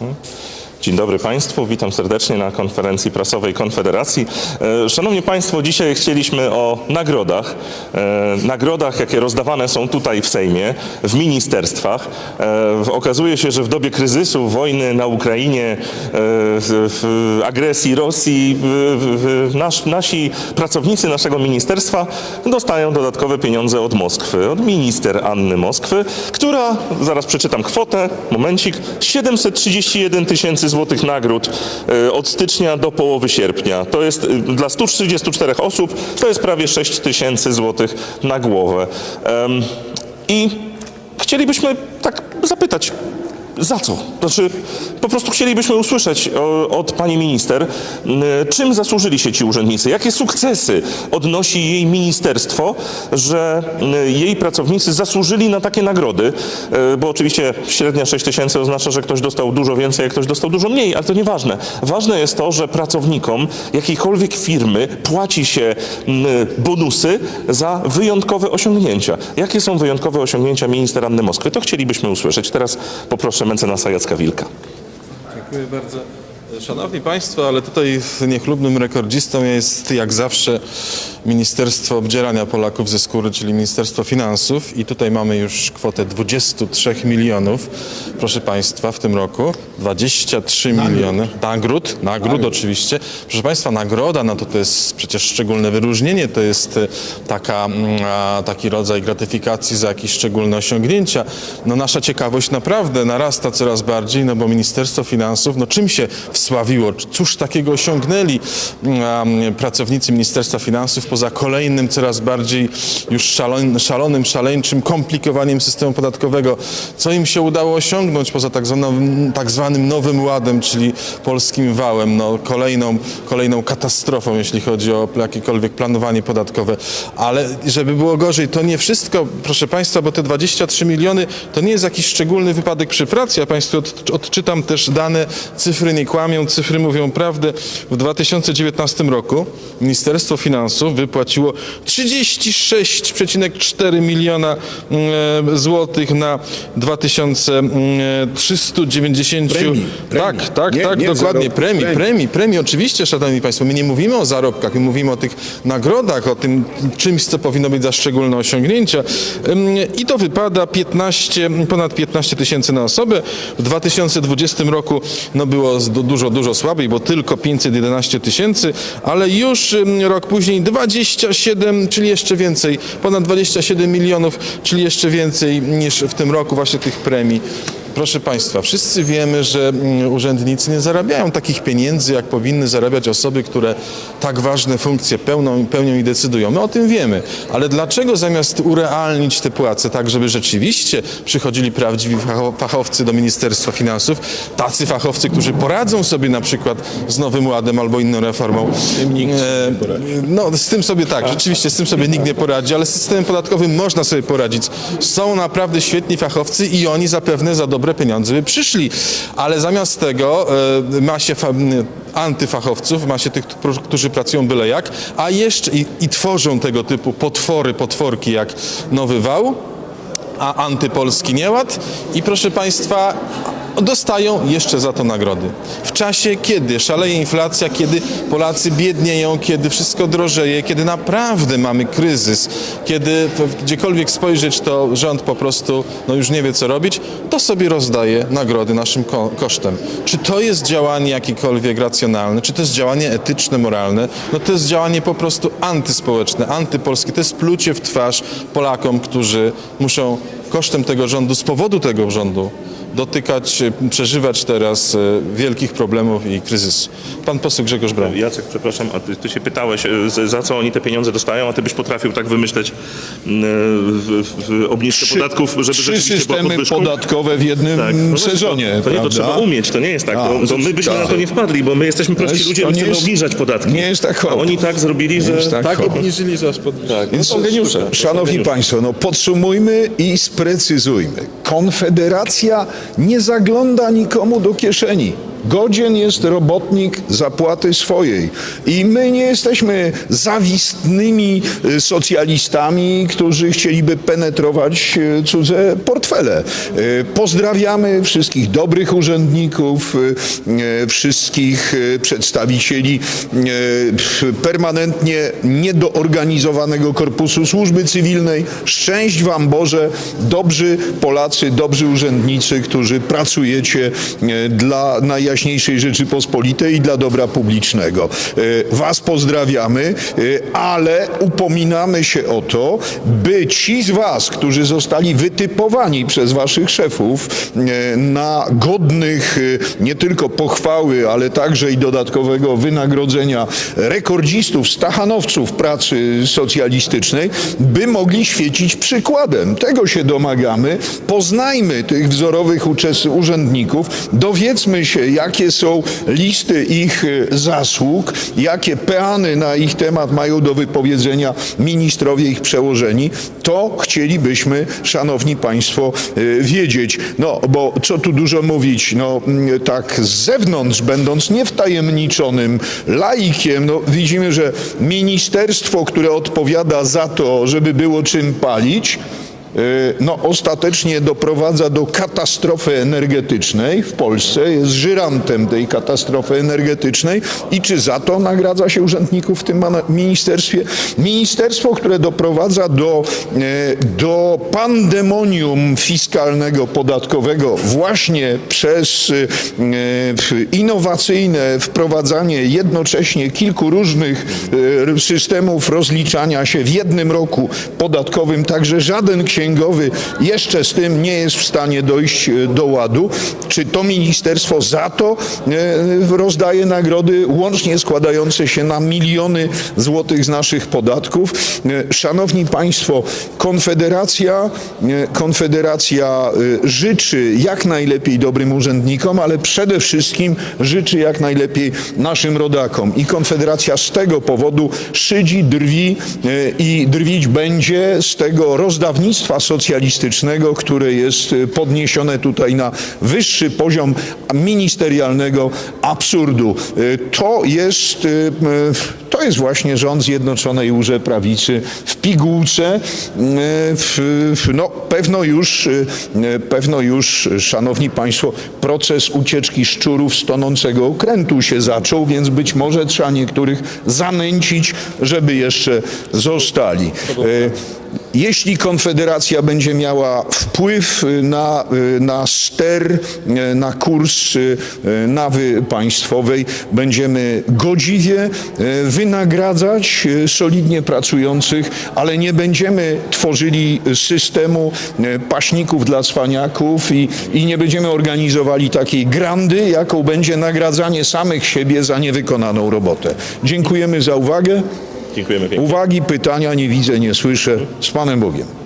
Hmm? Dzień dobry Państwu, witam serdecznie na konferencji prasowej Konfederacji. E, Szanowni Państwo, dzisiaj chcieliśmy o nagrodach. E, Nagrodach, jakie rozdawane są tutaj w Sejmie, w ministerstwach. E, Okazuje się, że w dobie kryzysu, wojny na Ukrainie, agresji Rosji, nasi pracownicy naszego ministerstwa dostają dodatkowe pieniądze od Moskwy, od minister Anny Moskwy, która, zaraz przeczytam kwotę, momencik, 731 tysięcy złotych nagród e, od stycznia do połowy sierpnia. To jest e, dla 134 osób, to jest prawie 6 tysięcy złotych na głowę. I chcielibyśmy tak zapytać, za co? Znaczy, po prostu chcielibyśmy usłyszeć od pani minister, m, czym zasłużyli się ci urzędnicy, jakie sukcesy odnosi jej ministerstwo, że m, jej pracownicy zasłużyli na takie nagrody, E, bo oczywiście średnia 6 tysięcy oznacza, że ktoś dostał dużo więcej, a ktoś dostał dużo mniej, ale to nieważne. Ważne jest to, że pracownikom jakiejkolwiek firmy płaci się m, bonusy za wyjątkowe osiągnięcia. Jakie są wyjątkowe osiągnięcia minister Anny Moskwy? To chcielibyśmy usłyszeć. Teraz poproszę mecenasa Jacka Wilka. Dziękuję bardzo. Szanowni Państwo, ale tutaj niechlubnym rekordzistą jest jak zawsze Ministerstwo Obdzierania Polaków ze skóry, czyli Ministerstwo Finansów. I tutaj mamy już kwotę 23 milionów, proszę Państwa, w tym roku. 23 miliony. Nagród, nagród oczywiście. Proszę Państwa, nagroda, no to to jest przecież szczególne wyróżnienie, to jest e, taka, mm, taki rodzaj gratyfikacji za jakieś szczególne osiągnięcia. No nasza ciekawość naprawdę narasta coraz bardziej, no bo Ministerstwo Finansów, no czym się wsławiło? Cóż takiego osiągnęli um, pracownicy Ministerstwa Finansów poza kolejnym, coraz bardziej już szalon, szalonym, szaleńczym komplikowaniem systemu podatkowego? Co im się udało osiągnąć poza tak zwanym, tak zwanym nowym ładem, czyli polskim wałem, no kolejną, kolejną katastrofą, jeśli chodzi o jakiekolwiek planowanie podatkowe. Ale żeby było gorzej, to nie wszystko, proszę Państwa, bo te 23 miliony to nie jest jakiś szczególny wypadek przy pracy. Ja Państwu od, odczytam też dane, cyfry nie kłamią, cyfry mówią prawdę. W 2019 roku Ministerstwo Finansów wypłaciło 36,4 miliona mm, złotych na 2390. Premii, premii. Tak, tak, Nie, tak, nie dokładnie. zarobki, Premii, premii. premii, premii. Oczywiście, szanowni państwo, my nie mówimy o zarobkach, my mówimy o tych nagrodach, o tym czymś, co powinno być za szczególne osiągnięcia. I to wypada 15, ponad 15 tysięcy na osobę. W 2020 roku no było z- dużo, dużo słabiej, bo tylko 511 tysięcy, ale już rok później 27, czyli jeszcze więcej, ponad 27 milionów, czyli jeszcze więcej niż w tym roku właśnie tych premii. Proszę Państwa, wszyscy wiemy, że mm, urzędnicy nie zarabiają takich pieniędzy, jak powinny zarabiać osoby, które tak ważne funkcje pełnią, pełnią i decydują. My o tym wiemy, ale dlaczego zamiast urealnić te płace tak, żeby rzeczywiście przychodzili prawdziwi facho- fachowcy do Ministerstwa Finansów, tacy fachowcy, którzy poradzą sobie na przykład z Nowym Ładem albo inną reformą. E, no, z tym sobie tak, rzeczywiście z tym sobie nikt nie poradzi, ale z systemem podatkowym można sobie poradzić. Są naprawdę świetni fachowcy i oni zapewne za dobre pieniądze by przyszli, ale zamiast tego e, ma się antyfachowców, ma się tych, którzy pracują byle jak, a jeszcze i, i tworzą tego typu potwory, potworki jak Nowy Wał, a antypolski nieład. I proszę Państwa dostają jeszcze za to nagrody. W czasie, kiedy szaleje inflacja, kiedy Polacy biednieją, kiedy wszystko drożeje, kiedy naprawdę mamy kryzys, kiedy gdziekolwiek spojrzeć, to rząd po prostu no już nie wie co robić, to sobie rozdaje nagrody naszym ko- kosztem. Czy to jest działanie jakiekolwiek racjonalne? Czy to jest działanie etyczne, moralne? No to jest działanie po prostu antyspołeczne, antypolskie. To jest plucie w twarz Polakom, którzy muszą kosztem tego rządu, z powodu tego rządu dotykać, e, przeżywać teraz e, wielkich problemów i kryzysu. Pan poseł Grzegorz Braun. Jacek, przepraszam, a ty, ty się pytałeś, z- za co oni te pieniądze dostają, a ty byś potrafił tak wymyśleć w, w, obniżkę podatków, żeby trzy rzeczywiście była systemy podatkowe w jednym Tak. No sezonie, To, to nie, to prawda? trzeba umieć, to nie jest tak. A, to, to my byśmy tak. na to nie wpadli, bo my jesteśmy prości jest- ludzie, my nie chcemy jest- obniżać podatki. nie jest tak A hop. oni tak zrobili, że... jest tak Tak obniżyli, że aż podwyższyli. Tak, no są geniusze. Szanowni geniusze. Państwo, no podsumujmy i sprecyzujmy. Konfederacja nie zagląda nikomu do kieszeni. Godzien jest robotnik zapłaty swojej. I my nie jesteśmy zawistnymi y, socjalistami, którzy chcieliby penetrować y, cudze portfele. Y, Pozdrawiamy wszystkich dobrych urzędników, wszystkich przedstawicieli permanentnie niedoorganizowanego korpusu służby cywilnej. Szczęść Wam Boże, dobrzy Polacy, dobrzy urzędnicy, którzy pracujecie dla Najjaśniejszej Rzeczypospolitej i dla dobra publicznego. E, Was pozdrawiamy, e, ale upominamy się o to, by ci z Was, którzy zostali wytypowani przez Waszych szefów e, na godnych nie tylko pochwały, ale także i dodatkowego wynagrodzenia rekordzistów, stachanowców pracy socjalistycznej, by mogli świecić przykładem. Tego się domagamy. Poznajmy tych wzorowych urzędników, dowiedzmy się, jakie są listy ich e, zasług, jakie peany na ich temat mają do wypowiedzenia ministrowie ich przełożeni. To chcielibyśmy, szanowni państwo, e, wiedzieć. No, bo co tu dużo mówić, no tak z zewnątrz, będąc niewtajemniczonym laikiem, no widzimy, że ministerstwo, które odpowiada za to, żeby było czym palić, no, ostatecznie doprowadza do katastrofy energetycznej w Polsce, jest żyrantem tej katastrofy energetycznej i czy za to nagradza się urzędników w tym ministerstwie? Ministerstwo, które doprowadza do, e, do pandemonium fiskalnego, podatkowego właśnie przez e, innowacyjne wprowadzanie jednocześnie kilku różnych systemów rozliczania się w jednym roku podatkowym, także żaden jeszcze z tym nie jest w stanie dojść e, do ładu. Czy to ministerstwo za to e, rozdaje nagrody łącznie składające się na miliony złotych z naszych podatków? E, Szanowni Państwo, Konfederacja, Konfederacja życzy jak najlepiej dobrym urzędnikom, ale przede wszystkim życzy jak najlepiej naszym rodakom. I Konfederacja z tego powodu szydzi, drwi i drwić będzie z tego rozdawnictwa socjalistycznego, które jest e, podniesione tutaj na wyższy poziom ministerialnego absurdu. E, To jest, e, to jest właśnie rząd Zjednoczonej Łże Prawicy w pigułce. No, pewno już, pewno już, szanowni państwo, proces ucieczki szczurów z tonącego okrętu się zaczął, więc być może trzeba niektórych zanęcić, żeby jeszcze zostali. Jeśli Konfederacja będzie miała wpływ y, na, y, na ster, y, na kurs nawy państwowej, będziemy godziwie wynagradzać solidnie pracujących, ale nie będziemy tworzyli systemu paśników dla cwaniaków i, i nie będziemy organizowali takiej grandy, jaką będzie nagradzanie samych siebie za niewykonaną robotę. Dziękujemy za uwagę. Dziękujemy pięknie. Uwagi, pytania nie widzę, nie słyszę. Z Panem Bogiem.